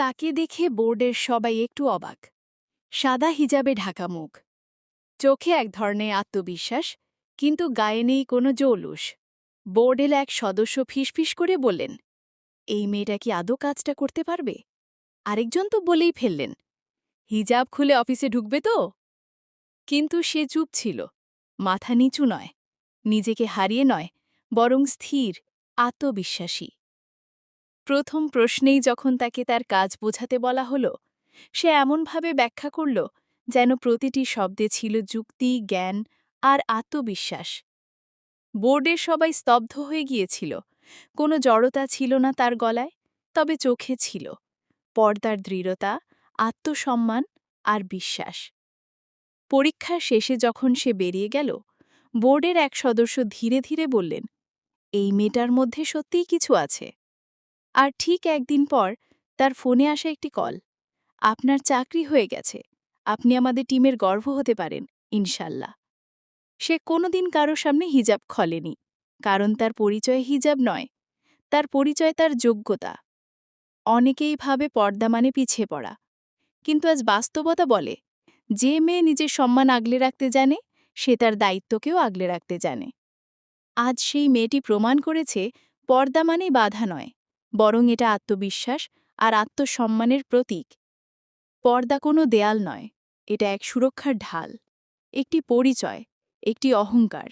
তাকে দেখে বোর্ডের সবাই একটু অবাক। সাদা হিজাবে ঢাকা মুখ। চোখে এক ধরনের আত্মবিশ্বাস, কিন্তু গায়ে নেই কোনো জৌলুস। বোর্ডের এক সদস্য ফিসফিস করে বললেন, এই মেয়েটা কি আদৌ কাজটা করতে পারবে? আরেকজন তো বলেই ফেললেন, হিজাব খুলে অফিসে ঢুকবে তো? কিন্তু সে চুপ ছিল, মাথা নিচু নয়, নিজেকে হারিয়ে নয়, বরং স্থির, আত্মবিশ্বাসী। প্রথম প্রশ্নেই যখন তাকে তার কাজ বোঝাতে বলা হলো, সে এমনভাবে ব্যাখ্যা করল যেন প্রতিটি শব্দে ছিল যুক্তি, জ্ঞান আর আত্মবিশ্বাস। বোর্ডের সবাই স্তব্ধ হয়ে গিয়েছিল। কোনো জড়তা ছিল না তার গলায়, তবে চোখে ছিল। পর্দার দৃঢ়তা, আত্মসম্মান আর বিশ্বাস। পরীক্ষার শেষে যখন সে বেরিয়ে গেল, বোর্ডের এক সদস্য ধীরে ধীরে বললেন, এই মেয়েটার মধ্যে সত্যিই কিছু আছে। আর ঠিক একদিন পর তার ফোনে আসা একটি কল। আপনার চাকরি হয়ে গেছে। আপনি আমাদের টিমের গর্ব হতে পারেন, ইনশাল্লাহ। সে কোনোদিন কারও সামনে হিজাব খলেনি, কারণ তার পরিচয় হিজাব নয়, তার পরিচয় তার যোগ্যতা। অনেকেই ভাবে পর্দা মানে পিছিয়ে পড়া। কিন্তু আজ বাস্তবতা বলে, যে মেয়ে নিজের সম্মান আগলে রাখতে জানে, সে তার দায়িত্বকেও আগলে রাখতে জানে। আজ সেই মেয়েটি প্রমাণ করেছে, পর্দা মানেই বাধা নয়। বরং এটা আত্মবিশ্বাস আর আত্মসম্মানের প্রতীক। পর্দা কোনো দেয়াল নয়, এটা এক সুরক্ষার ঢাল, একটি পরিচয়, একটি অহংকার।